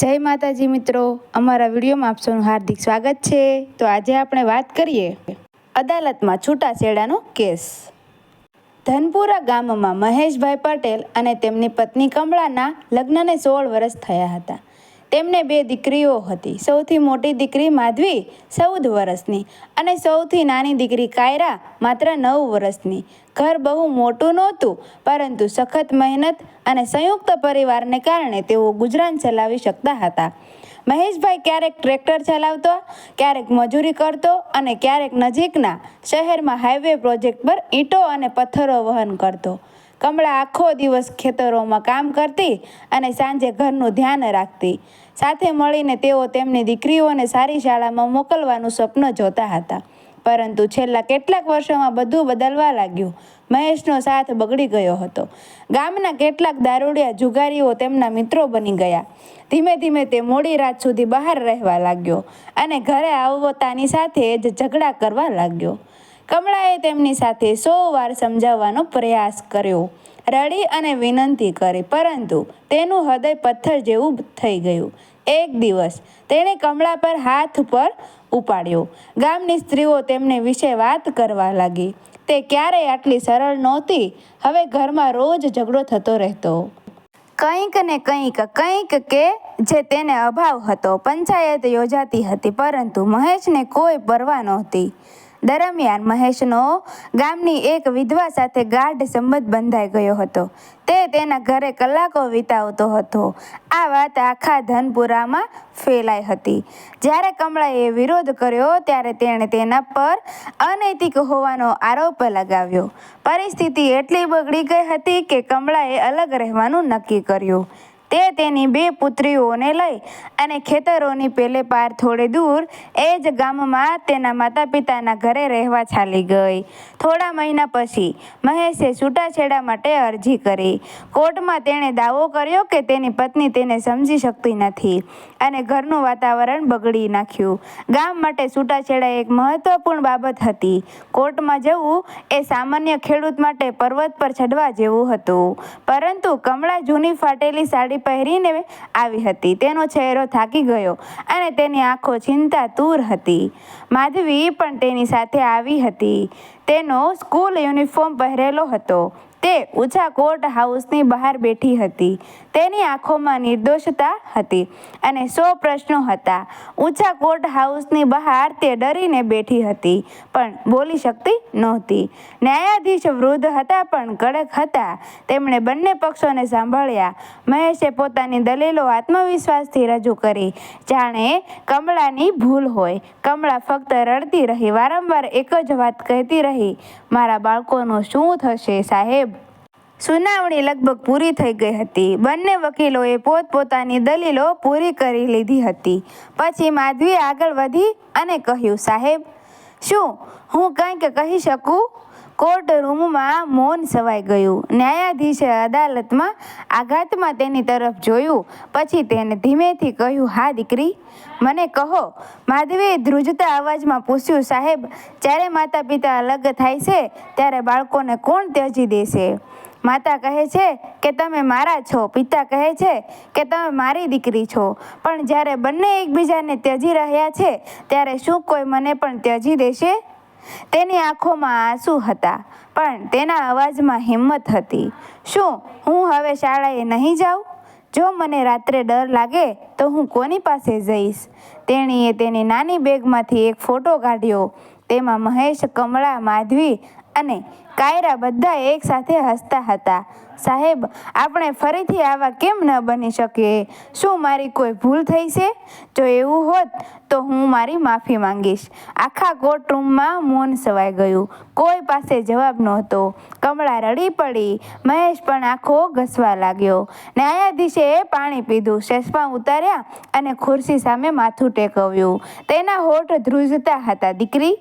જય માતાજી મિત્રો. અમારા વિડીયોમાં આપ હાર્દિક સ્વાગત છે. તો આજે આપણે વાત કરીએ અદાલતમાં છૂટાછેડાનો કેસ. ધનપુરા ગામમાં મહેશભાઈ પટેલ અને તેમની પત્ની કમળાના લગ્નને સોળ વર્ષ થયા હતા. તેમને બે દીકરીઓ હતી. સૌથી મોટી દીકરી માધવી ચૌદ વર્ષની અને સૌથી નાની દીકરી કાયરા માત્ર નવ વર્ષની. ઘર બહુ મોટું નહોતું, પરંતુ સખત મહેનત અને સંયુક્ત પરિવારને કારણે તેઓ ગુજરાન ચલાવી શકતા હતા. મહેશભાઈ ક્યારેક ટ્રેક્ટર ચલાવતો, ક્યારેક મજૂરી કરતો અને ક્યારેક નજીકના શહેરમાં હાઈવે પ્રોજેક્ટ પર ઈંટો અને પથ્થરો વહન કરતો. કમળા આખો દિવસ ખેતરોમાં કામ કરતી અને સાંજે ઘરનું ધ્યાન રાખતી. સાથે મળીને તેઓ તેમની દીકરીઓને સારી શાળામાં મોકલવાનું સ્વપ્ન જોતા હતા. પરંતુ છેલ્લા કેટલાક વર્ષોમાં બધું બદલવા લાગ્યું. મહેશનો સાથ બગડી ગયો હતો. ગામના કેટલાક દારૂડિયા જુગારીઓ તેમના મિત્રો બની ગયા. ધીમે ધીમે તે મોડી રાત સુધી બહાર રહેવા લાગ્યો અને ઘરે આવતાની સાથે જ ઝઘડા કરવા લાગ્યો. કમળાએ તેમની સાથે સો વાર સમજાવવાનો પ્રયાસ કર્યો. રડી અને વિનંતી કરી, પરંતુ તેનું હૃદય પથ્થર જેવું થઈ ગયું. એક દિવસ તેણે કમળા પર હાથ પર ઉપાડ્યો. ગામની સ્ત્રીઓ તેમને વિશે વાત કરવા લાગી. તે ક્યારેય આટલી સરળ નહોતી. હવે ઘરમાં રોજ ઝઘડો થતો રહેતો. કંઈક ને કંઈક કંઈક કે જે તેને અભાવ હતો, પંચાયત યોજાતી હતી, પરંતુ મહેશને કોઈ પરવા નહોતી. દરમિયાન મહેશનો ગામની એક વિધવા સાથે ગાઢ સંબંધ બંધાઈ ગયો હતો. તે તેના ઘરે કલાકો વિતાવતો હતો. આ વાત આખા ધનપુરામાં ફેલાઈ હતી. જ્યારે કમળાએ વિરોધ કર્યો ત્યારે તેણે તેના પર અનૈતિક હોવાનો આરોપ લગાવ્યો. પરિસ્થિતિ એટલી બગડી ગઈ હતી કે કમળાએ અલગ રહેવાનું નક્કી કર્યું. તે તેની બે પુત્રીઓને લઈ અને ખેતરોની પેલે પાર થોડે દૂર એ જ ગામમાં તેના માતા પિતાના ઘરે રહેવા ચાલી ગઈ. થોડા મહિના પછી મહેશે છૂટાછેડા માટે અરજી કરી. કોર્ટમાં તેણે દાવો કર્યો કે તેની પત્ની તેને સમજી શકતી નથી અને ઘરનું વાતાવરણ બગડી નાખ્યું. ગામ માટે છૂટાછેડા એક મહત્વપૂર્ણ બાબત હતી. કોર્ટમાં જવું એ સામાન્ય ખેડૂત માટે પર્વત પર ચડવા જેવું હતું. પરંતુ કમળા જૂની ફાટેલી સાડી પહેરીને આવી હતી. તેનો ચહેરો થાકી ગયો અને તેની આંખો ચિંતાતુર હતી. માધવી પણ તેની સાથે આવી હતી. તેનો સ્કૂલ યુનિફોર્મ પહેરેલો હતો. તે ઊંચા કોર્ટ હાઉસની બહાર બેઠી હતી. તેની આંખોમાં નિર્દોષતા હતી અને સો પ્રશ્નો હતા. ઊંચા કોર્ટ હાઉસની બહાર તે ડરીને બેઠી હતી, પણ બોલી શકતી નહોતી. ન્યાયાધીશ વૃદ્ધ હતા પણ કડક હતા. તેમણે બંને પક્ષોને સાંભળ્યા. મહેશે પોતાની દલીલો આત્મવિશ્વાસથી રજૂ કરી. જાણે કમળાની ભૂલ હોય. કમળા ફક્ત રડતી રહી, વારંવાર એક જ વાત કહેતી રહી, મારા બાળકોનું શું થશે સાહેબ? સુનાવણી લગભગ પૂરી થઈ ગઈ હતી. બંને વકીલોએ પોતપોતાની દલીલો પૂરી કરી લીધી હતી. પછી માધવી આગળ વધી અને કહ્યું, સાહેબ, શું હું કંઈક કહી શકું? કોર્ટ રૂમમાં મૌન સવાઈ ગયું. ન્યાયાધીશે અદાલતમાં આઘાતમાં તેની તરફ જોયું. પછી તેને ધીમેથી કહ્યું, હા, દીકરી. મને કહો. માધવીએ ધ્રુજતા અવાજમાં પૂછ્યું, સાહેબ, જ્યારે માતા પિતા અલગ થાય છે, ત્યારે બાળકોને કોણ ત્યજી દેશે? માતા કહે છે કે તમે મારા છો, પિતા કહે છે કે તમે મારી દીકરી છો. પણ જ્યારે બંને એકબીજાને ત્યજી રહ્યા છે, ત્યારે શું કોઈ મને પણ ત્યજી દેશે? તેની આંખોમાં આંસુ હતા, પણ તેના અવાજમાં હિંમત હતી. શું હું હવે શાળાએ નહીં જાઉં? જો મને રાત્રે ડર લાગે, તો હું કોની પાસે જઈશ? તેણીએ તેની નાની બેગમાંથી એક ફોટો કાઢ્યો. તેમાં મહેશ કમળા માધવી અને કાયરા બધા એકસાથે હસતા હતા. સાહેબ, આપણે ફરીથી આવા કેમ ન બની શકીએ? શું મારી કોઈ ભૂલ થઈ છે? જો એવું હોત તો હું મારી માફી માંગીશ. આખા કોર્ટરૂમમાં મૌન સવાઈ ગયું. કોઈ પાસે જવાબ નહોતો. કમળા રડી પડી. મહેશ પણ આંખો ઘસવા લાગ્યો. ન્યાયાધીશે પાણી પીધું શેષમાં ઉતાર્યા અને ખુરશી સામે માથું ટેકવ્યું. તેના હોઠ ધ્રુજતા હતા. દીકરી,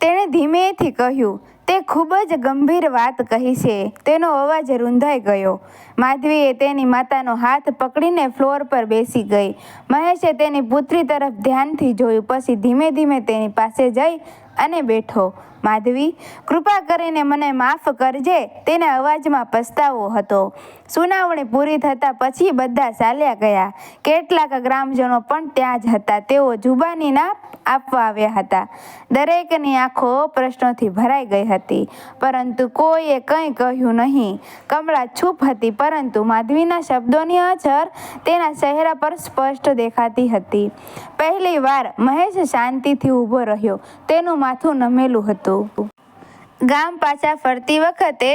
તેણે ધીમેથી કહ્યું તે ખૂબ જ ગંભીર વાત કહી છે. તેનો અવાજ રૂંધાઈ ગયો. માધવીએ તેની માતાનો હાથ પકડીને ફ્લોર પર બેસી ગઈ. મહેશે તેની પુત્રી તરફ ધ્યાનથી જોયું, પછી ધીમે ધીમે તેની પાસે જઈ અને બેઠો. માધવી, કૃપા કરીને મને માફ કરજે. તેના અવાજમાં પસ્તાવો હતો. સુનાવણી પૂરી થતાં પછી બધા ચાલ્યા ગયા. કેટલાક ગ્રામજનો પણ ત્યાં જ હતા. તેઓ જુબાનીના આપવા આવ્યા હતા. દરેકની આંખો પ્રશ્નોથી ભરાઈ ગઈ હતી. પરંતુ કોઈએ કંઈ કહ્યું નહીં. કમળા છૂપ હતી, પરંતુ માધવીના શબ્દોની અસર તેના ચહેરા પર સ્પષ્ટ દેખાતી હતી. પહેલી વાર મહેશ શાંતિથી ઊભો રહ્યો. તેનું માથું નમેલું હતું. ગામ પાછા ફરતી વખતે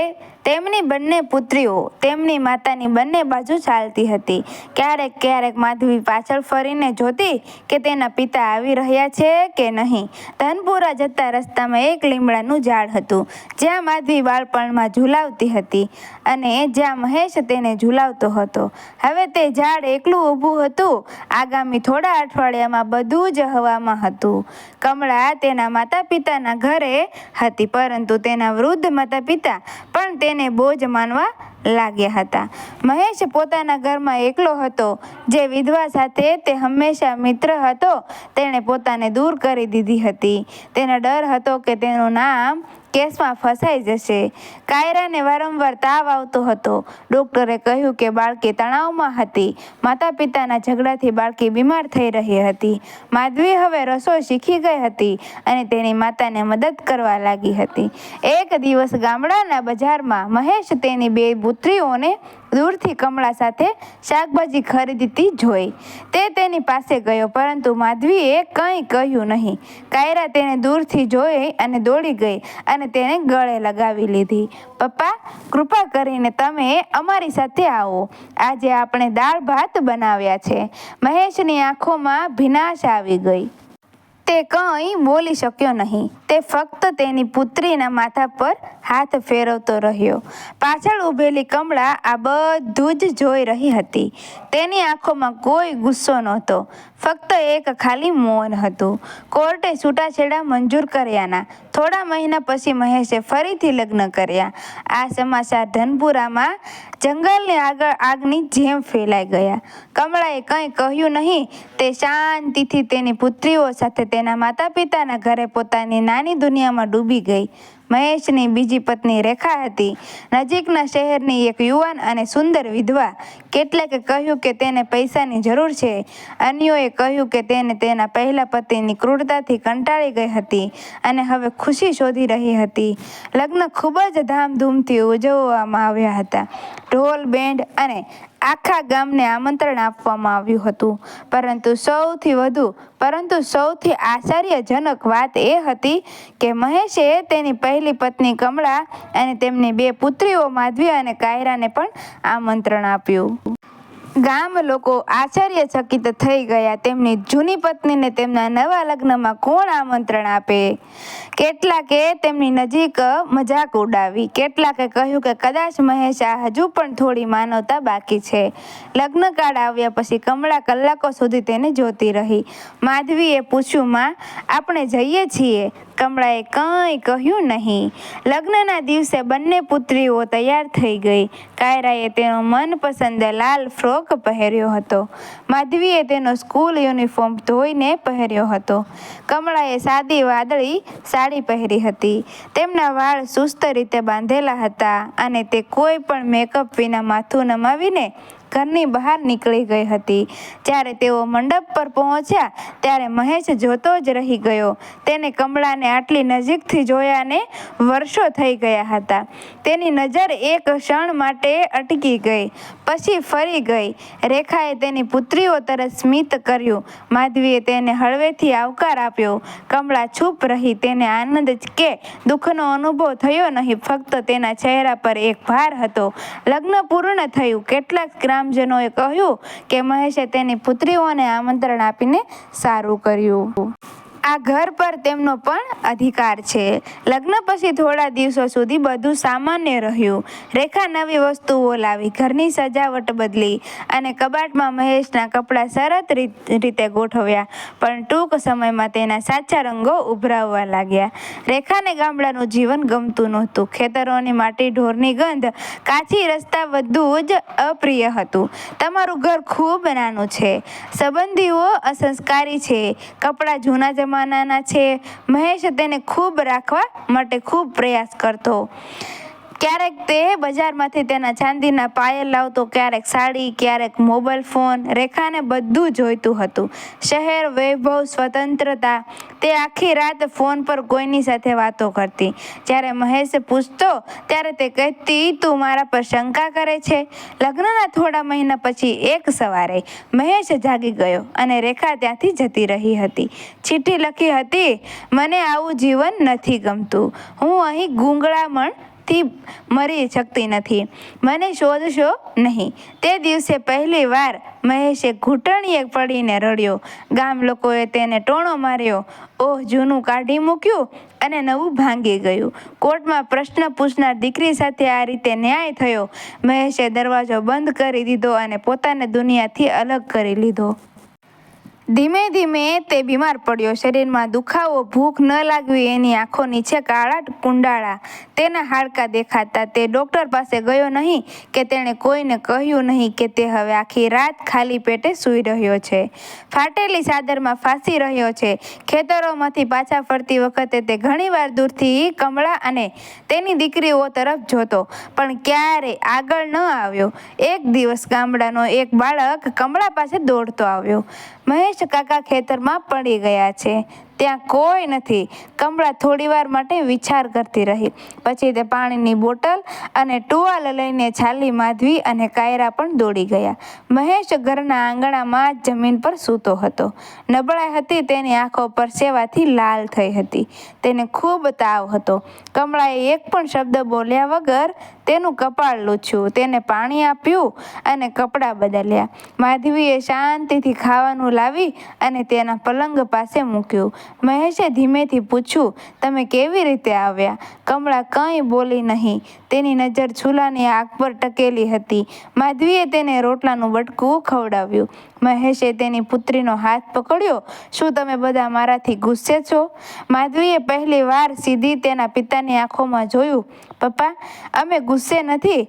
તેમની બંને પુત્રીઓ તેમની માતાની બંને બાજુ ચાલતી હતી. ક્યારેક ક્યારેક માધવી પાછળ ફરીને જોતી કે તેના પિતા આવી રહ્યા છે કે નહીં. ધનપુરા જતા રસ્તામાં એક લીમડાનું ઝાડ હતું, જ્યાં માધવી બાળપણમાં ઝૂલાવતી હતી અને જ્યાં મહેશ તેને ઝૂલાવતો હતો. હવે તે ઝાડ એકલું ઊભું હતું. આગામી થોડા અઠવાડિયામાં બધું જ હવામાં હતું. કમળા તેના માતા પિતાના ઘરે હતી, પરંતુ તેના વૃદ્ધ માતા પિતા પણ તેને બોજ માનવા લાગ્યા હતા. મહેશ પોતાના ઘરમાં એકલો હતો. જે વિધવા સાથે તે હંમેશા મિત્ર હતો. તેણે પોતાને દૂર કરી દીધી હતી. તેને ડર હતો કે તેનું નામ કેસમાં ફસાઈ જશે. કાયરાને વારંવાર તાવ આવતો હતો. ડૉક્ટરે કહ્યું કે બાળકી તણાવમાં હતી. માતા પિતાના ઝઘડાથી બાળકી બીમાર થઈ રહી હતી. માધવી હવે રસોઈ શીખી ગઈ હતી અને તેની માતાને મદદ કરવા લાગી હતી. એક દિવસ ગામડાના બજારમાં મહેશ તેની બે પુત્રીઓને દૂરથી કમળા સાથે શાકભાજી ખરીદતી જોઈ. તે તેની પાસે ગયો, પરંતુ માધવીએ કંઈ કહ્યું નહીં. કાયરા તેને દૂરથી જોઈ અને દોડી ગઈ અને તેને ગળે લગાવી લીધી. પપ્પા, કૃપા કરીને તમે અમારી સાથે આવો. આજે આપણે દાળ ભાત બનાવ્યા છે. મહેશની આંખોમાં ભીનાશ આવી ગઈ. તે કંઈ બોલી શક્યો નહીં. તે ફક્ત તેની પુત્રીના માથા પર હાથ ફેરવતો રહ્યો. પાછળ ઊભેલી કમળા આ બધું જ જોઈ રહી હતી. તેની આંખોમાં કોઈ ગુસ્સો નહોતો. ફક્ત એક ખાલી મૌન હતું. કોર્ટે છૂટાછેડા મંજૂર કર્યાના. થોડા મહિના પછી મહેશે ફરીથી લગ્ન કર્યા. આ સમાચાર ધનપુરામાં જંગલની આગળ આગની જેમ ફેલાઈ ગયા. કમળાએ કંઈ કહ્યું નહીં. તે શાંતિથી તેની પુત્રીઓ સાથે તેના માતા પિતાના ઘરે પોતાની નાની દુનિયામાં ડૂબી ગઈ. મહેશની બીજી પત્ની રેખા હતી. નજીકના શહેરની એક યુવાન અને સુંદર વિધવા કેટલાકે કહ્યું કે તેને પૈસાની જરૂર છે. અન્યોએ કહ્યું કે તેને તેના પહેલા પતિની ક્રૂરતાથી કંટાળી ગઈ હતી અને હવે ખુશી શોધી રહી હતી. લગ્ન ખૂબ જ ધામધૂમથી ઉજવવામાં આવ્યા હતા. ઢોલ બેન્ડ અને આખા ગામને આમંત્રણ આપવામાં આવ્યું હતું. પરંતુ સૌથી વધુ, પરંતુ સૌથી આશ્ચર્યજનક વાત એ હતી કે મહેશે તેની પહેલી પત્ની કમળા અને તેમની બે પુત્રીઓ માધવી અને કાયરાને પણ આમંત્રણ આપ્યું. ગામ લોકો આશ્ચર્યચકિત થઈ ગયા. તેમની જૂની પત્નીને તેમના નવા લગ્નમાં કોણ આમંત્રણ આપે? કેટલાકે તેમની નજીક મજાક ઉડાવી. કેટલાકે કહ્યું કે કદાચ મહેશા હજુ પણ થોડી માનવતા બાકી છે. લગ્નકાળ આવ્યા પછી કમળા કલાકો સુધી તેને જોતી રહી. માધવીએ પૂછ્યું, માં, આપણે જઈએ છીએ? કમળાએ કંઈ કહ્યું નહીં. લગ્નના દિવસે બંને પુત્રીઓ તૈયાર થઈ ગઈ. કાયરાએ તેનો મનપસંદ લાલ ફ્રોક પહેર્યો હતો. માધવીએ તેનો સ્કૂલ યુનિફોર્મ ધોઈને પહેર્યો હતો. કમળાએ સાદી વાદળી સાડી પહેરી હતી. તેમના વાળ સુસ્ત રીતે બાંધેલા હતા અને તે કોઈ પણ મેકઅપ વિના માથું નમાવીને ઘરની બહાર નીકળી ગઈ હતી. જ્યારે તેઓ મંડપ પર પહોંચ્યા, ત્યારે મહેશ જોતો જ રહી ગયો. તેને કમળાને આટલી નજીકથી જોયાને વર્ષો થઈ ગયા હતા. તેની નજર એક ક્ષણ માટે અટકી ગઈ, પછી ફરી ગઈ. રેખાએ તેની પુત્રીઓ તરફ સ્મિત કર્યું. માધવીએ તેને હળવેથી આવકાર આપ્યો. કમળા છૂપ રહી. તેને આનંદ કે દુઃખનો અનુભવ થયો નહીં, ફક્ત તેના ચહેરા પર એક ભાર હતો. લગ્ન પૂર્ણ થયું. કેટલાક ગ્રામજનોએ કહ્યું કે મહેશે તેની પુત્રીઓને આમંત્રણ આપીને સારું કર્યું. આ ઘર પર તેમનો પણ અધિકાર છે. લગ્ન પછી થોડા દિવસો સુધી બધું સામાન્ય રહ્યું. રેખા નવી વસ્તુઓ લાવી, ઘરની સજાવટ બદલી અને કબાટમાં મહેશના કપડાં સરસ રીતે ગોઠવ્યા. પણ ટૂંક સમયમાં તેના સાચા રંગો ઉભરાવવા લાગ્યા. રેખાને ગામડાનું જીવન ગમતું નહોતું. ખેતરોની માટી, ઢોરની ગંધ, કાચી રસ્તા બધું જ અપ્રિય હતું. તમારું ઘર ખૂબ નાનું છે. સંબંધીઓ અસંસ્કારી છે. કપડાં જૂના જમાના ઉંમરમાં નાના છે. મહેશ તેને ખૂબ રાખવા માટે ખૂબ પ્રયાસ કરતો. ક્યારેક તે બજારમાંથી તેના ચાંદીના પાયલ લાવતો, ક્યારેક સાડી, ક્યારેક મોબાઈલ ફોન, રેખાને બધું જોઈતું હતું. શહેર, વૈભવ, સ્વતંત્રતા, તે આખી રાત ફોન પર કોઈની સાથે વાતો કરતી. જ્યારે મહેશ પૂછતો, ત્યારે તે કહેતી, તું મારા પર શંકા કરે છે? લગ્નના થોડા મહિના પછી એક સવારે મહેશ જાગી ગયો અને રેખા ત્યાંથી જતી રહી હતી. ચિઠ્ઠી લખી હતી, મને આવું જીવન નથી ગમતું. હું અહીં ગૂંગળામણ થી મરી શકતી નથી. મને શોધશો નહીં. તે દિવસે પહેલીવાર મહેશે ઘૂંટણીએ પડીને રડ્યો. ગામ લોકોએ તેને ટોણો માર્યો. ઓહ, જૂનું કાઢી મૂક્યું અને નવું ભાંગી ગયું. કોર્ટમાં પ્રશ્ન પૂછનાર દીકરી સાથે આ રીતે ન્યાય થયો. મહેશે દરવાજો બંધ કરી દીધો અને પોતાને દુનિયાથી અલગ કરી લીધો. ધીમે ધીમે તે બીમાર પડ્યો. શરીરમાં દુખાવો, ભૂખ ન લાગવી, એની આંખો નીચે કાળા કુંડાળા. તેના હાડકાં દેખાતા. તે ડૉક્ટર પાસે ગયો નહીં કે તેણે કોઈને કહ્યું નહીં કે તે હવે આખી રાત ખાલી પેટે સૂઈ રહ્યો છે. ફાટેલી ચાદરમાં ફાંસી રહ્યો છે. ખેતરોમાંથી પાછા ફરતી વખતે તે ઘણીવાર દૂરથી કમળા અને તેની દીકરીઓ તરફ જોતો, પણ ક્યારે આગળ ન આવ્યો. એક દિવસ ગામડાનો એક બાળક કમળા પાસે દોડતો આવ્યો. મહેશ કાકા ખેતરમાં પડી ગયા છે. ત્યાં કોઈ નથી. કમળા થોડીવાર માટે વિચાર કરતી રહી. પછી તે પાણીની બોટલ અને ટુવાલ લઈને છાલી માધવી અને કાયરા પણ દોડી ગયા. મહેશ ઘરના આંગણામાં જ જમીન પર સૂતો હતો. નબળાઈ હતી તેની આંખો પર સેવાથી લાલ થઈ હતી. તેને ખૂબ તાવ હતો. કમળાએ એક પણ શબ્દ બોલ્યા વગર તેનું કપાળ લૂછ્યું. તેને પાણી આપ્યું અને કપડાં બદલ્યા. માધવીએ શાંતિથી ખાવાનું લાવી અને તેના પલંગ પાસે મૂક્યું. મહેશે ધીમેથી પૂછ્યું, તમે કેવી રીતે આવ્યા? કમળા કંઈ બોલી નહીં. તેની નજર છૂલાની આગ પર ટકેલી હતી. માધવીએ તેને રોટલાનું બટકું ખવડાવ્યું. મહેશે તેની પુત્રીનો હાથ પકડ્યો, શું તમે બધા મારાથી ગુસ્સે છો? માધવીએ પહેલી વાર સીધી તેના પિતાની આંખોમાં જોયું, પપ્પા, અમે ગુસ્સે નથી,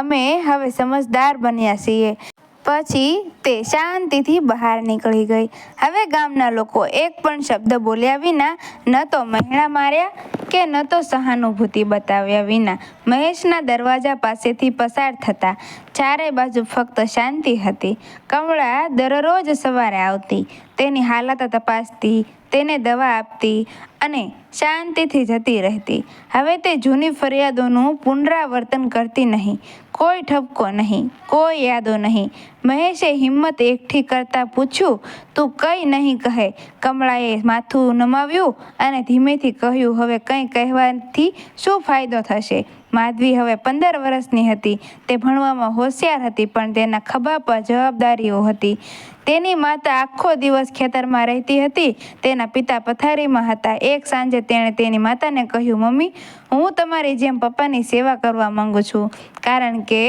અમે હવે સમજદાર બન્યા છીએ. પછી તે શાંતિથી બહાર નીકળી ગઈ. હવે ગામના લોકો એક પણ શબ્દ બોલ્યા વિના ન તો મહેણા માર્યા કે ન તો સહાનુભૂતિ બતાવ્યા વિના મહેશના દરવાજા પાસેથી પસાર થતા ચારે બાજુ ફક્ત શાંતિ હતી. કમળા દરરોજ સવારે આવતી, તેની હાલત તપાસતી, તેને દવા આપતી અને શાંતિથી જતી રહેતી. હવે તે જૂની ફરિયાદોનું પુનરાવર્તન કરતી નહીં. કોઈ ઠપકો નહીં, કોઈ યાદો નહીં. મહેશે હિંમત એકઠી કરતાં પૂછ્યું, તું કંઈ નહીં કહે. કમળાએ માથું નમાવ્યું અને ધીમેથી કહ્યું, હવે કંઈ કહેવાથી શું ફાયદો થશે? માધવી હવે પંદર વર્ષની હતી. તે ભણવામાં હોશિયાર હતી, પણ તેના ખભા પર જવાબદારીઓ હતી. તેની માતા આખો દિવસ ખેતરમાં રહેતી હતી. તેના પિતા પથારીમાં હતા. એક સાંજે તેણે તેની માતાને કહ્યું, મમ્મી હું તમારી જેમ પપ્પાની સેવા કરવા માંગુ છું. કારણ કે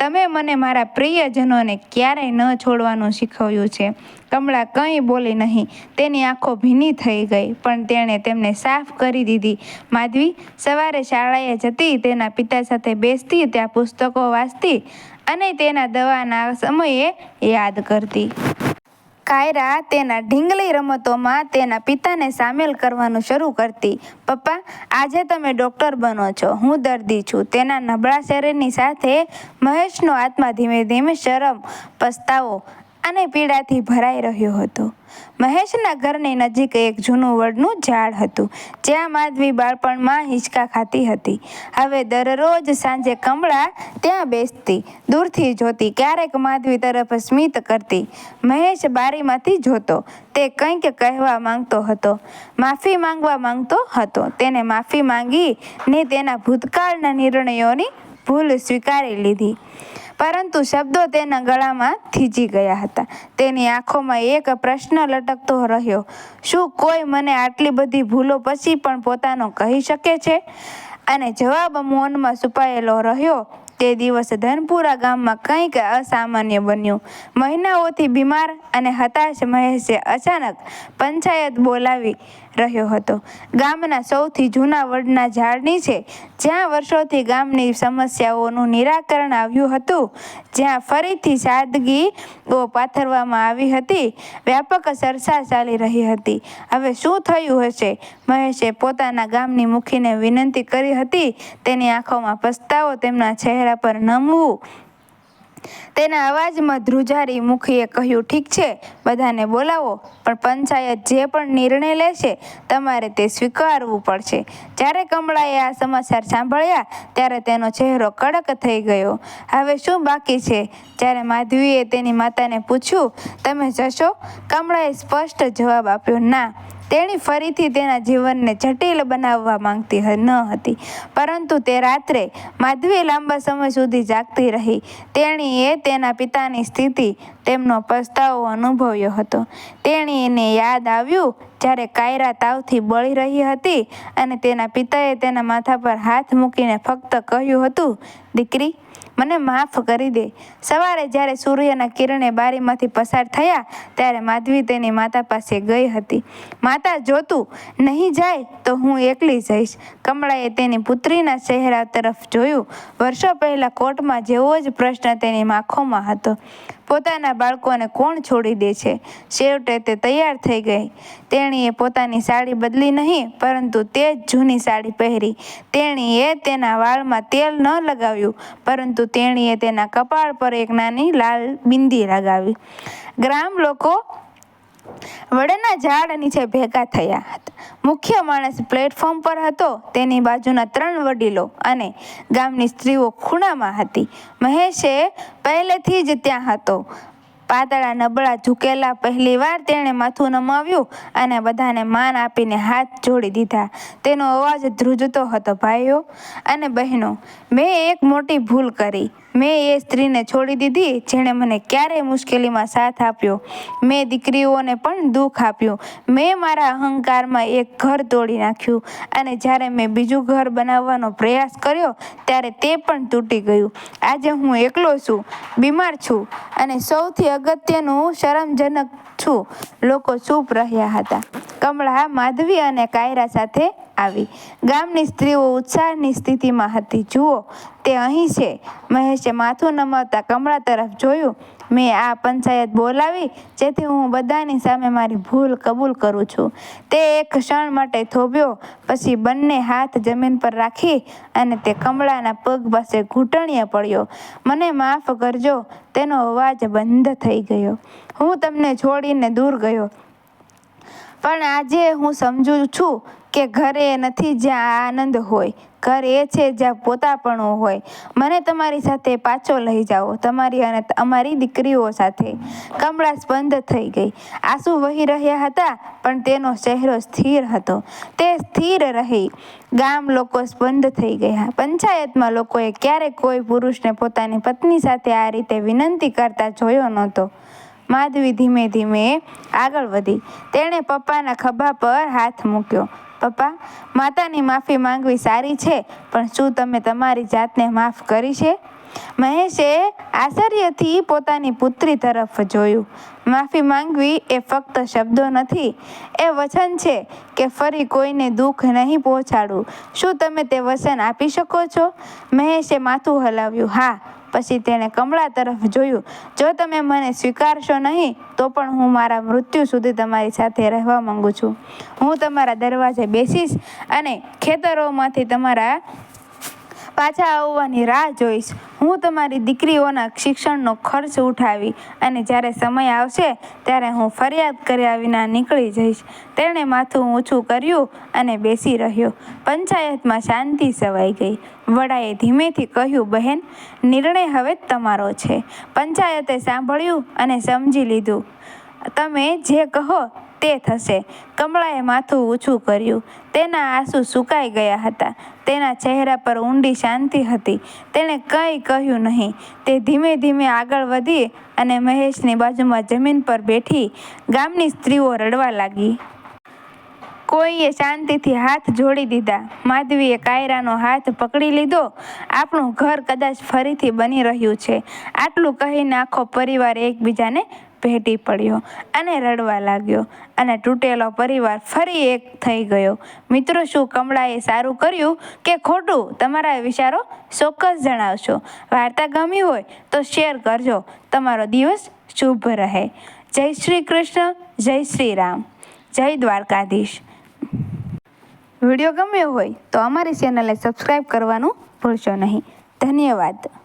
તમે મને મારા પ્રિયજનોને ક્યારેય ન છોડવાનું શીખવ્યું છે. કમળા કંઈ બોલી નહીં. તેની આંખો ભીની થઈ ગઈ, પણ તેણે તેમને સાફ કરી દીધી. માધવી, સવારે શાળાએ જતી તેના પિતા સાથે બેસતી, ત્યાં પુસ્તકો વાંચતી અને તેના દવાના સમયે યાદ કરતી. કાયરા તેના ઢીંગલી રમતોમાં તેના પિતાને સામેલ કરવાનું શરૂ કરતી. પપ્પા, આજે તમે ડૉક્ટર બનો છો. હું દર્દી છું. તેના નબળા શરીરની સાથે મહેશનો આત્મા ધીમે ધીમે શરમ પસ્તાવો. અને પીડાથી ભરાઈ રહ્યો હતો. મહેશના ઘરની નજીક એક જૂનું વડનું ઝાડ હતું, જ્યાં માધવી બાળપણમાં હિંચકા ખાતી હતી. હવે દરરોજ સાંજે કમળા ત્યાં બેસતી, દૂરથી જોતી ક્યારેક માધવી તરફ સ્મિત કરતી. મહેશ બારીમાંથી જોતો, તે કંઈક કહેવા માંગતો હતો. માફી માંગવા માંગતો હતો. તેને માફી માંગી ને તેના ભૂતકાળના નિર્ણયોની ભૂલ સ્વીકારી લીધી. પરંતુ શબ્દો તેના ગળામાં થીજી ગયા હતા. તેની આંખોમાં એક પ્રશ્ન લટકતો રહ્યો. શું કોઈ મને આટલી બધી ભૂલો પછી પણ પોતાનો કહી શકે છે? અને જવાબ મૌનમાં છુપાયેલો રહ્યો. તે દિવસે ધનપુરા ગામમાં કંઈક અસામાન્ય બન્યું. મહિનાઓથી બીમાર અને હતાશ મહેશે અચાનક પંચાયત બોલાવી રહ્યો હતો. ગામના સૌથી જૂના વડના ઝાડ નીચે જ્યાં વર્ષોથી ગામની સમસ્યાઓનું નિરાકરણ આવ્યું હતું, જ્યાં ફરીથી સાદગીઓ પાથરવામાં આવી હતી. વ્યાપક ચર્ચા ચાલી રહી હતી. હવે શું થયું હશે? મહેશે પોતાના ગામની મુખીને વિનંતી કરી હતી. તેની આંખોમાં પસ્તાવો તેમના ચહેરા પર નમવું તેના અવાજમાં ધ્રુજારી મુખીએ કહ્યું, ઠીક છે, બધાને બોલાવો, પણ પંચાયત જે પણ નિર્ણય લેશે, તમારે તે સ્વીકારવું પડશે. જ્યારે કમળાએ આ સમાચાર સાંભળ્યા, ત્યારે તેનો ચહેરો કડક થઈ ગયો. હવે શું બાકી છે? જ્યારે માધવીએ તેની માતાને પૂછ્યું, તમે જશો? કમળાએ સ્પષ્ટ જવાબ આપ્યો, ના. તેણી ફરીથી તેના જીવનને જટિલ બનાવવા માંગતી ન હતી. પરંતુ તે રાત્રે માધવી લાંબા સમય સુધી જાગતી રહી. તેણીએ તેના પિતાની સ્થિતિ, તેમનો પસ્તાવો અનુભવ્યો હતો. તેણીને યાદ આવ્યું જ્યારે કાયરા તાવથી બળી રહી હતી અને તેના પિતાએ તેના માથા પર હાથ મૂકીને ફક્ત કહ્યું હતું, દીકરી મને માફ કરી દે. સવારે જ્યારે સૂર્યના કિરણે બારીમાંથી પસાર થયા, ત્યારે માધવી તેની માતા પાસે ગઈ હતી. માતા જોતું નહીં જાય, તો હું એકલી જઈશ. કમળાએ તેની પુત્રીના ચહેરા તરફ જોયું. વર્ષો પહેલાં કોર્ટમાં જેવો જ પ્રશ્ન તેની આંખોમાં હતો. પોતાના બાળકોને કોણ છોડી દે છે? છેવટે તે તૈયાર થઈ ગઈ. તેણીએ પોતાની સાડી બદલી નહીં, પરંતુ તે જ જૂની સાડી પહેરી. તેણીએ તેના વાળમાં તેલ ન લગાવ્યું, પરંતુ તેણીએ તેના કપાળ પર એક નાની લાલ બિંદી લગાવી. ગ્રામ લોકો વડના ઝાડ નીચે ભેગા થયા હતા. મુખ્ય માણસ પ્લેટફોર્મ પર હતો, તેની બાજુના ત્રણ વડીલો અને ગામની સ્ત્રીઓ ખૂણામાં હતી. મહેશે પહેલેથી જ ત્યાં હતો. પાતળા નબળા ઝૂકેલા પહેલીવાર તેણે માથું નમાવ્યું અને બધાને માન આપીને હાથ જોડી દીધા. તેનો અવાજ ધ્રુજતો હતો, ભાઈઓ અને બહેનો, મેં એક મોટી ભૂલ કરી. મેં એ સ્ત્રીને છોડી દીધી, જેણે મને ક્યારેય મુશ્કેલીમાં સાથ આપ્યો. મેં દીકરીઓને પણ દુઃખ આપ્યું. મેં મારા અહંકારમાં એક ઘર તોડી નાખ્યું અને જ્યારે મેં બીજું ઘર બનાવવાનો પ્રયાસ કર્યો, ત્યારે તે પણ તૂટી ગયું. આજે હું એકલો છું, બીમાર છું અને સૌથી અગત્યનું શરમજનક છું. લોકો ચૂપ રહ્યા હતા. કમળા, માધવી અને કાયરા સાથે આવી. ગામની સ્ત્રીઓ ઉત્સાહની સ્થિતિમાં હતી. જુઓ, તે અહીં છે. મહેશે માથું નમાવતા કમળા તરફ જોયું. મેં આ પંચાયત બોલાવી, જેથી હું બધાની સામે મારી ભૂલ કબૂલ કરું છું. તે એક ક્ષણ માટે થોભ્યો, પછી બંને હાથ જમીન પર રાખી અને તે કમળાના પગ પાસે ઘૂંટણીએ પડ્યો. મને માફ કરજો. તેનો અવાજ બંધ થઈ ગયો. હું તમને છોડીને દૂર ગયો. પણ આજે હું સમજુ છું કે ઘર એ નથી જ્યાં આનંદ હોય. ઘર એ છે જ્યાં પોતાપણું હોય. મને તમારી સાથે પાછો લઈ જાઓ. તમારી અને અમારી દીકરીઓ સાથે. કમળા સ્પંદ થઈ ગઈ. આંસુ વહી રહ્યા હતા, પણ તેનો ચહેરો સ્થિર હતો. તે સ્થિર રહી. ગામ લોકો સ્પંદ થઈ ગયા. પંચાયતમાં લોકોએ ક્યારેક કોઈ પુરુષને પોતાની પત્ની સાથે આ રીતે વિનંતી કરતા જોયો નહોતો. માધવી ધીમે ધીમે આગળ વધી. તેણે પપ્પાના ખભા પર હાથ મૂક્યો. પપ્પા, માતાની માફી માંગવી સારી છે, પણ શું તમે તમારી જાતને માફ કરી છે? મહેશે આશ્ચર્યથી પોતાની પુત્રી તરફ જોયું. માફી માંગવી એ ફક્ત શબ્દો નથી, એ વચન છે કે ફરી કોઈને દુઃખ નહીં પહોંચાડું શું તમે તે વચન આપી શકો છો? મહેશે માથું હલાવ્યું. હા પછી તેણે કમળા તરફ જોયું, જો તમે મને સ્વીકારશો નહીં, તો પણ હું મારા મૃત્યુ સુધી તમારી સાથે રહેવા માંગુ છું. હું તમારા દરવાજે બેસીશ અને ખેતરોમાંથી તમારા પાછા આવવાની રાહ જોઈશ. હું તમારી દીકરીઓના શિક્ષણનો ખર્ચ ઉઠાવી અને જ્યારે સમય આવશે ત્યારે હું ફરિયાદ કર્યા વિના નીકળી જઈશ. તેણે માથું ઊંચું કર્યું અને બેસી રહ્યો. પંચાયતમાં શાંતિ સવાઈ ગઈ. વડાએ ધીમેથી કહ્યું, બહેન, નિર્ણય હવે તમારો છે. પંચાયતે સાંભળ્યું અને સમજી લીધું. તમે જે કહો તે થશે. કમળાએ માથું ઊંચું કર્યું. તેના આંસુ સુકાઈ ગયા હતા. તેના ચહેરા પર ઊંડી શાંતિ હતી. તેણે કંઈ કહ્યું નહીં. તે ધીમે ધીમે આગળ વધી અને મહેશની બાજુમાં જમીન પર બેઠી ગામની સ્ત્રીઓ રડવા લાગી. કોઈએ શાંતિથી હાથ જોડી દીધા. માધવીએ કાયરાનો હાથ પકડી લીધો. આપણું ઘર કદાચ ફરીથી બની રહ્યું છે. આટલું કહીને આખો પરિવાર એકબીજાને ભેટી પડ્યો અને રડવા લાગ્યો અને તૂટેલો પરિવાર ફરી એક થઈ ગયો. મિત્રો, શું કમળાએ સારું કર્યું કે ખોટું? તમારા વિચારો ચોક્કસ જણાવશો. વાર્તા ગમી હોય તો શેર કરજો. તમારો દિવસ શુભ રહે. જય શ્રી કૃષ્ણ, જય શ્રી રામ. જય દ્વારકાધીશ. વીડિયો ગમ્યો હોય તો અમારી ચેનલને સબસ્ક્રાઈબ કરવાનું ભૂલશો નહીં. ધન્યવાદ.